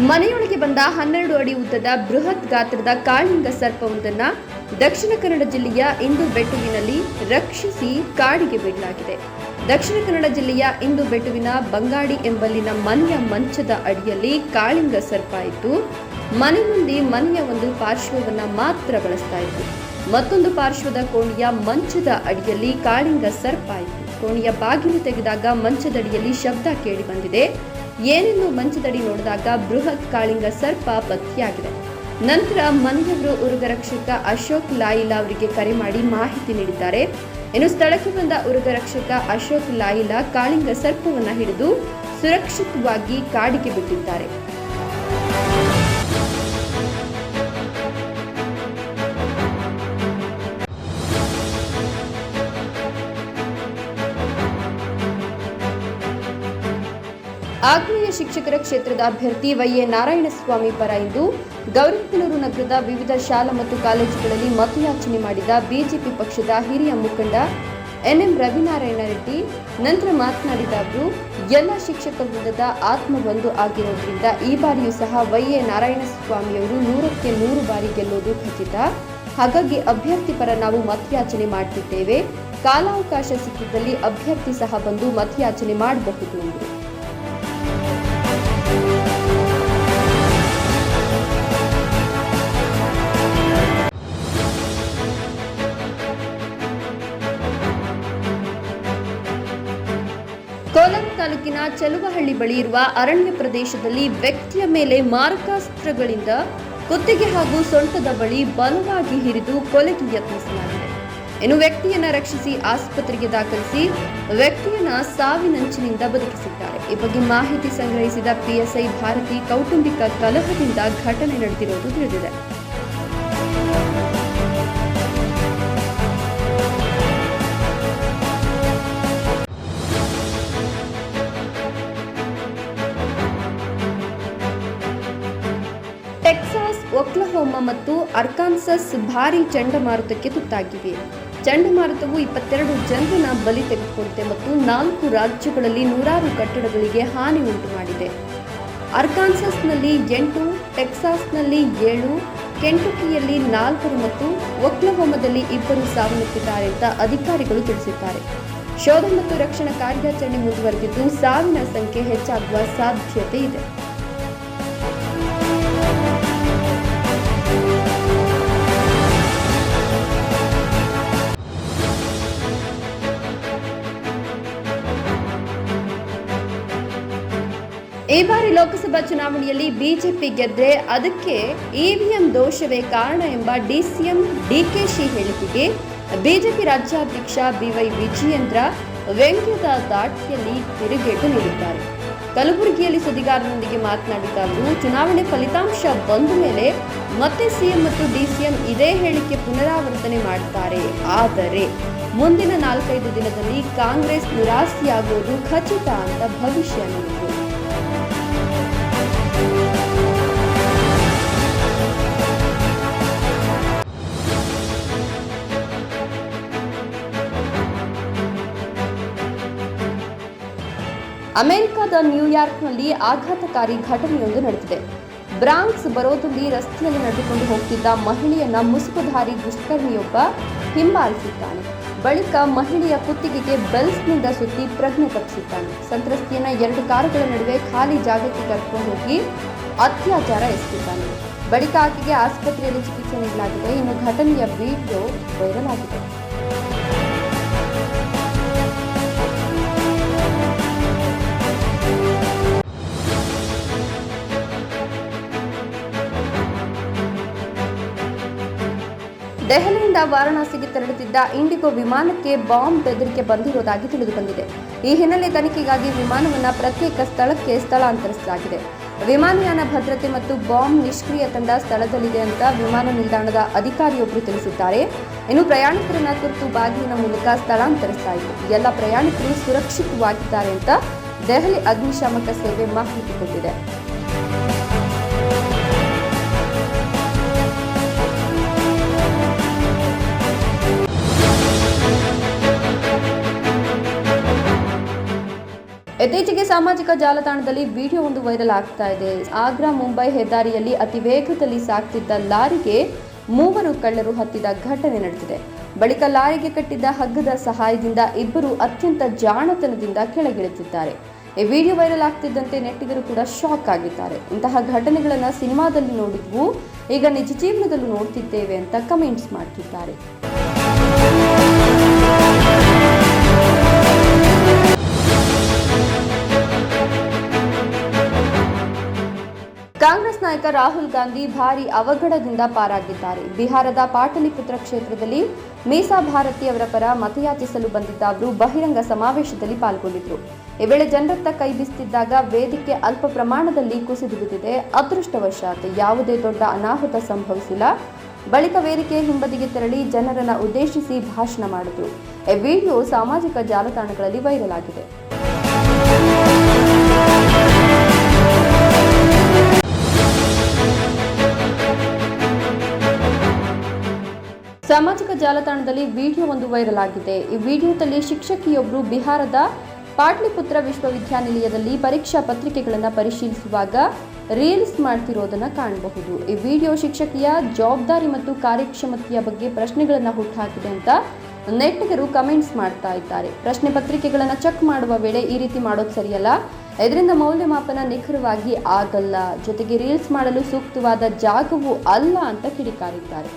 ಮನೆಯೊಳಗೆ ಬಂದ ಹನ್ನೆರಡು ಅಡಿ ಉದ್ದದ ಬೃಹತ್ ಗಾತ್ರದ ಕಾಳಿಂಗ ಸರ್ಪವೊಂದನ್ನ ದಕ್ಷಿಣ ಕನ್ನಡ ಜಿಲ್ಲೆಯ ಇಂದು ಬೆಟ್ಟುವಿನಲ್ಲಿ ರಕ್ಷಿಸಿ ಕಾಡಿಗೆ ಬಿಡಲಾಗಿದೆ. ದಕ್ಷಿಣ ಕನ್ನಡ ಜಿಲ್ಲೆಯ ಇಂದು ಬೆಟ್ಟುವಿನ ಬಂಗಾಡಿ ಎಂಬಲ್ಲಿನ ಮನೆಯ ಮಂಚದ ಅಡಿಯಲ್ಲಿ ಕಾಳಿಂಗ ಸರ್ಪ ಇತ್ತು ಮನೆ ಮುಂದೆ ಮನೆಯ ಒಂದು ಪಾರ್ಶ್ವವನ್ನ ಮಾತ್ರ ಬಳಸ್ತಾ ಇತ್ತು ಮತ್ತೊಂದು ಪಾರ್ಶ್ವದ ಕೋಣೆಯ ಮಂಚದ ಅಡಿಯಲ್ಲಿ ಕಾಳಿಂಗ ಸರ್ಪ ಇತ್ತು. ಕೋಣೆಯ ಬಾಗಿಲು ತೆಗೆದಾಗ ಮಂಚದಡಿಯಲ್ಲಿ ಶಬ್ದ ಕೇಳಿ ಬಂದಿದೆ. ಏನೆಂದು ಮಂಚದಡಿ ನೋಡಿದಾಗ ಬೃಹತ್ ಕಾಳಿಂಗ ಸರ್ಪ ಪತ್ತೆಯಾಗಿದೆ. ನಂತರ ಮಂದವರು ಉರುಗ ರಕ್ಷಕ ಅಶೋಕ್ ಲಾಯಿಲಾ ಅವರಿಗೆ ಕರೆ ಮಾಡಿ ಮಾಹಿತಿ ನೀಡಿದ್ದಾರೆ. ಇನ್ನು ಸ್ಥಳಕ್ಕೆ ಬಂದ ಉರುಗರಕ್ಷಕ ಅಶೋಕ್ ಲಾಯಿಲಾ ಕಾಳಿಂಗ ಸರ್ಪವನ್ನು ಹಿಡಿದು ಸುರಕ್ಷಿತವಾಗಿ ಕಾಡಿಗೆ ಬಿಟ್ಟಿದ್ದಾರೆ. ಆಗ್ನೇಯ ಶಿಕ್ಷಕರ ಕ್ಷೇತ್ರದ ಅಭ್ಯರ್ಥಿ ವೈಎ ನಾರಾಯಣಸ್ವಾಮಿ ಪರ ಇಂದು ಗೌರಿಬಿದನೂರು ನಗರದ ವಿವಿಧ ಶಾಲಾ ಮತ್ತು ಕಾಲೇಜುಗಳಲ್ಲಿ ಮತಯಾಚನೆ ಮಾಡಿದ ಬಿಜೆಪಿ ಪಕ್ಷದ ಹಿರಿಯ ಮುಖಂಡ ಎನ್ಎಂ ರವಿನಾರಾಯಣ ರೆಡ್ಡಿ. ನಂತರ ಮಾತನಾಡಿದ ಅವರು, ಎಲ್ಲ ಶಿಕ್ಷಕ ವೃಂದದ ಆತ್ಮಬಂಧು ಆಗಿರೋದ್ರಿಂದ ಈ ಬಾರಿಯೂ ಸಹ ವೈಎ ನಾರಾಯಣಸ್ವಾಮಿಯವರು ನೂರಕ್ಕೆ ನೂರು ಬಾರಿ ಗೆಲ್ಲೋದು ಖಚಿತ. ಹಾಗಾಗಿ ಅಭ್ಯರ್ಥಿ ಪರ ನಾವು ಮತಯಾಚನೆ ಮಾಡ್ತಿದ್ದೇವೆ. ಕಾಲಾವಕಾಶ ಸಿಕ್ಕಿದ್ದಲ್ಲಿ ಅಭ್ಯರ್ಥಿ ಸಹ ಬಂದು ಮತಯಾಚನೆ ಮಾಡಬಹುದು ಎಂದರು. ಚೆಲುವಹಳ್ಳಿ ಬಳಿ ಇರುವ ಅರಣ್ಯ ಪ್ರದೇಶದಲ್ಲಿ ವ್ಯಕ್ತಿಯ ಮೇಲೆ ಮಾರಕಾಸ್ತ್ರಗಳಿಂದ ಕುತ್ತಿಗೆ ಹಾಗೂ ಸೊಂಟದ ಬಳಿ ಬಲವಾಗಿ ಹಿರಿದು ಕೊಲೆಗೆ ಯತ್ನಿಸಲಾಗಿದೆ. ಇನ್ನು ವ್ಯಕ್ತಿಯನ್ನ ರಕ್ಷಿಸಿ ಆಸ್ಪತ್ರೆಗೆ ದಾಖಲಿಸಿ ವ್ಯಕ್ತಿಯನ್ನ ಸಾವಿನಂಚಿನಿಂದ ಬದುಕಿಸಿದ್ದಾರೆ. ಈ ಬಗ್ಗೆ ಮಾಹಿತಿ ಸಂಗ್ರಹಿಸಿದ ಪಿಎಸ್ಐ ಭಾರತಿ ಕೌಟುಂಬಿಕ ಕಲಹದಿಂದ ಘಟನೆ ನಡೆದಿರುವುದು ತಿಳಿದಿದೆ. ಒಕ್ಲಹೋಮಾ ಮತ್ತು ಅರ್ಕಾನ್ಸಸ್ ಭಾರಿ ಚಂಡಮಾರುತಕ್ಕೆ ತುತ್ತಾಗಿವೆ. ಚಂಡಮಾರುತವು ಇಪ್ಪತ್ತೆರಡು ಜನರನ್ನ ಬಲಿ ತೆಗೆದುಕೊಂಡಿದೆ ಮತ್ತು ನಾಲ್ಕು ರಾಜ್ಯಗಳಲ್ಲಿ ನೂರಾರು ಕಟ್ಟಡಗಳಿಗೆ ಹಾನಿ ಉಂಟು ಮಾಡಿದೆ ಅರ್ಕಾನ್ಸಸ್ನಲ್ಲಿ ಎಂಟು, ಟೆಕ್ಸಾಸ್ನಲ್ಲಿ ಏಳು, ಕೆಂಟುಕಿಯಲ್ಲಿ ನಾಲ್ವರು ಮತ್ತು ಒಕ್ಲಹೋಮದಲ್ಲಿ ಇಬ್ಬರು ಸಾವನ್ನಪ್ಪಿದ್ದಾರೆ ಅಂತ ಅಧಿಕಾರಿಗಳು ತಿಳಿಸಿದ್ದಾರೆ. ಶೋಧ ಮತ್ತು ರಕ್ಷಣಾ ಕಾರ್ಯಾಚರಣೆ ಮುಂದುವರೆದಿದ್ದು ಸಾವಿನ ಸಂಖ್ಯೆ ಹೆಚ್ಚಾಗುವ ಸಾಧ್ಯತೆ ಇದೆ. ಈ ಬಾರಿ ಲೋಕಸಭಾ ಚುನಾವಣೆಯಲ್ಲಿ ಬಿಜೆಪಿ ಗೆದ್ರೆ ಅದಕ್ಕೆ ಇವಿಎಂ ದೋಷವೇ ಕಾರಣ ಎಂಬ ಡಿಸಿಎಂ ಡಿಕೆಶಿ ಹೇಳಿಕೆಗೆ ಬಿಜೆಪಿ ರಾಜ್ಯಾಧ್ಯಕ್ಷ ಬಿವೈ ವಿಜಯೇಂದ್ರ ವ್ಯಂಗ್ಯದ ದಾಟಿಯಲ್ಲಿ ತಿರುಗೇಟು ನೀಡಿದ್ದಾರೆ. ಕಲಬುರಗಿಯಲ್ಲಿ ಸುದ್ದಿಗಾರರೊಂದಿಗೆ ಮಾತನಾಡಿದ ಅವರು, ಚುನಾವಣೆ ಫಲಿತಾಂಶ ಬಂದ ಮೇಲೆ ಮತ್ತೆ ಸಿಎಂ ಮತ್ತು ಡಿಸಿಎಂ ಇದೇ ಹೇಳಿಕೆ ಪುನರಾವರ್ತನೆ ಮಾಡುತ್ತಾರೆ ಆದರೆ ಮುಂದಿನ ನಾಲ್ಕೈದು ದಿನದಲ್ಲಿ ಕಾಂಗ್ರೆಸ್ ನಿರಾಸೆಯಾಗುವುದು ಖಚಿತ ಅಂತ ಭವಿಷ್ಯ ನುಡಿದರು ಅಮೆರಿಕದ ನ್ಯೂಯಾರ್ಕ್ನಲ್ಲಿ ಆಘಾತಕಾರಿ ಘಟನೆಯೊಂದು ನಡೆದಿದೆ. ಬ್ರಾಂಕ್ಸ್ ಬರೋದಲ್ಲಿ ರಸ್ತೆಯಲ್ಲಿ ನಡೆದುಕೊಂಡು ಹೋಗ್ತಿದ್ದ ಮಹಿಳೆಯನ್ನ ಮುಸುಕುಧಾರಿ ದುಷ್ಕರ್ಮಿಯೊಬ್ಬ ಹಿಂಬಾಲಿಸಿದ್ದಾನೆ. ಬಳಿಕ ಮಹಿಳೆಯ ಕುತ್ತಿಗೆಗೆ ಬೆಲ್ಸ್ನಿಂದ ಸುತ್ತಿ ಪ್ರಜ್ಞೆ ತಪ್ಪಿಸಿದ್ದಾನೆ. ಸಂತ್ರಸ್ತಿಯನ್ನ ಎರಡು ಕಾರುಗಳ ನಡುವೆ ಖಾಲಿ ಜಾಗಕ್ಕೆ ಕರ್ಕೊಂಡು ಹೋಗಿ ಅತ್ಯಾಚಾರ ಎಸಗಿದ್ದಾನೆ. ಬಳಿಕ ಆಕೆಗೆ ಆಸ್ಪತ್ರೆಯಲ್ಲಿ ಚಿಕಿತ್ಸೆ ನೀಡಲಾಗಿದೆ. ಇನ್ನು ಘಟನೆಯ ವಿಡಿಯೋ ವೈರಲ್ ಆಗಿದೆ. ದೆಹಲಿಯಿಂದ ವಾರಣಾಸಿಗೆ ತೆರಳುತ್ತಿದ್ದ ಇಂಡಿಗೋ ವಿಮಾನಕ್ಕೆ ಬಾಂಬ್ ಬೆದರಿಕೆ ಬಂದಿರುವುದಾಗಿ ತಿಳಿದುಬಂದಿದೆ. ಈ ಹಿನ್ನೆಲೆ ತನಿಖೆಗಾಗಿ ವಿಮಾನವನ್ನು ಪ್ರತ್ಯೇಕ ಸ್ಥಳಕ್ಕೆ ಸ್ಥಳಾಂತರಿಸಲಾಗಿದೆ. ವಿಮಾನಯಾನ ಭದ್ರತೆ ಮತ್ತು ಬಾಂಬ್ ನಿಷ್ಕ್ರಿಯ ತಂಡ ಸ್ಥಳದಲ್ಲಿದೆ ಅಂತ ವಿಮಾನ ನಿಲ್ದಾಣದ ಅಧಿಕಾರಿಯೊಬ್ಬರು ತಿಳಿಸಿದ್ದಾರೆ. ಇನ್ನು ಪ್ರಯಾಣಿಕರನ್ನ ತುರ್ತು ಬಾಗಿಲಿನ ಮೂಲಕ ಸ್ಥಳಾಂತರಿಸಲಾಯಿತು. ಎಲ್ಲ ಪ್ರಯಾಣಿಕರು ಸುರಕ್ಷಿತವಾಗಿದ್ದಾರೆ ಅಂತ ದೆಹಲಿ ಅಗ್ನಿಶಾಮಕ ಸೇವೆ ಮಾಹಿತಿ ಕೊಟ್ಟಿದೆ. ಇತ್ತೀಚೆಗೆ ಸಾಮಾಜಿಕ ಜಾಲತಾಣದಲ್ಲಿ ವಿಡಿಯೋ ಒಂದು ವೈರಲ್ ಆಗ್ತಾ ಇದೆ. ಆಗ್ರಾ, ಮುಂಬೈ ಹೆದ್ದಾರಿಯಲ್ಲಿ ಅತಿ ವೇಗದಲ್ಲಿ ಸಾಗ್ತಿದ್ದ ಲಾರಿಗೆ ಮೂವರು ಕಳ್ಳರು ಹತ್ತಿದ ಘಟನೆ ನಡೆದಿದೆ. ಬಳಿಕ ಲಾರಿಗೆ ಕಟ್ಟಿದ್ದ ಹಗ್ಗದ ಸಹಾಯದಿಂದ ಇಬ್ಬರು ಅತ್ಯಂತ ಜಾಣತನದಿಂದ ಕೆಳಗಿಳಿತಿದ್ದಾರೆ ಈ ವಿಡಿಯೋ ವೈರಲ್ ಆಗ್ತಿದ್ದಂತೆ ನೆಟ್ಟಿಗರು ಕೂಡ ಶಾಕ್ ಆಗಿದ್ದಾರೆ. ಇಂತಹ ಘಟನೆಗಳನ್ನು ಸಿನಿಮಾದಲ್ಲಿ ನೋಡಿದ್ವು. ಈಗ ನಿಜ ಜೀವನದಲ್ಲೂ ನೋಡ್ತಿದ್ದೇವೆ ಅಂತ ಕಮೆಂಟ್ಸ್ ಮಾಡ್ತಿದ್ದಾರೆ. ಕಾಂಗ್ರೆಸ್ ನಾಯಕ ರಾಹುಲ್ ಗಾಂಧಿ ಭಾರಿ ಅವಘಡದಿಂದ ಪಾರಾಗಿದ್ದಾರೆ. ಬಿಹಾರದ ಪಾಟಲಿಪುತ್ರ ಕ್ಷೇತ್ರದಲ್ಲಿ ಮೀಸಾ ಭಾರತಿ ಅವರ ಪರ ಮತಯಾಚಿಸಲು ಬಂದಿದ್ದ ಅವರು ಬಹಿರಂಗ ಸಮಾವೇಶದಲ್ಲಿ ಪಾಲ್ಗೊಂಡಿದ್ರು. ಈ ವೇಳೆ ಜನರತ್ತ ಕೈ ಬೀಸುತ್ತಿದ್ದಾಗ ವೇದಿಕೆ ಅಲ್ಪ ಪ್ರಮಾಣದಲ್ಲಿ ಕುಸಿದು ಬಿದ್ದಿದೆ. ಅದೃಷ್ಟವಶಾತ್ ಯಾವುದೇ ದೊಡ್ಡ ಅನಾಹುತ ಸಂಭವಿಸಿಲ್ಲ. ಬಳಿಕ ವೇದಿಕೆಯ ಹಿಂಬದಿಗೆ ತೆರಳಿ ಜನರನ್ನು ಉದ್ದೇಶಿಸಿ ಭಾಷಣ ಮಾಡಿದ್ರು. ಈ ವಿಡಿಯೋ ಸಾಮಾಜಿಕ ಜಾಲತಾಣಗಳಲ್ಲಿ ವೈರಲ್ ಆಗಿದೆ. ಜಾಲತಾಣದಲ್ಲಿ ವಿಡಿಯೋ ಒಂದು ವೈರಲ್ ಆಗಿದೆ. ಈ ವಿಡಿಯೋದಲ್ಲಿ ಶಿಕ್ಷಕಿಯೊಬ್ಬರು ಬಿಹಾರದ ಪಾಟ್ಲಿಪುತ್ರ ವಿಶ್ವವಿದ್ಯಾನಿಲಯದಲ್ಲಿ ಪರೀಕ್ಷಾ ಪತ್ರಿಕೆಗಳನ್ನು ಪರಿಶೀಲಿಸುವಾಗ ರೀಲ್ಸ್ ಮಾಡ್ತಿರೋದನ್ನು ಕಾಣಬಹುದು. ಈ ವಿಡಿಯೋ ಶಿಕ್ಷಕಿಯ ಜವಾಬ್ದಾರಿ ಮತ್ತು ಕಾರ್ಯಕ್ಷಮತೆಯ ಬಗ್ಗೆ ಪ್ರಶ್ನೆಗಳನ್ನು ಹುಟ್ಟುಹಾಕಿದೆ ಅಂತ ನೆಟ್ಟಿಗರು ಕಮೆಂಟ್ಸ್ ಮಾಡ್ತಾ ಇದ್ದಾರೆ. ಪ್ರಶ್ನೆ ಪತ್ರಿಕೆಗಳನ್ನು ಚೆಕ್ ಮಾಡುವ ವೇಳೆ ಈ ರೀತಿ ಮಾಡೋದು ಸರಿಯಲ್ಲ. ಇದರಿಂದ ಮೌಲ್ಯಮಾಪನ ನಿಖರವಾಗಿ ಆಗಲ್ಲ. ಜೊತೆಗೆ ರೀಲ್ಸ್ ಮಾಡಲು ಸೂಕ್ತವಾದ ಜಾಗವೂ ಅಲ್ಲ ಅಂತ ಕಿಡಿಕಾರಿದ್ದಾರೆ.